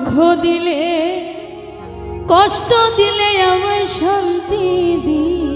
দুঃখ দিলে কষ্ট দিলে আমায় শান্তি দিয়ে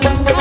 Thank you.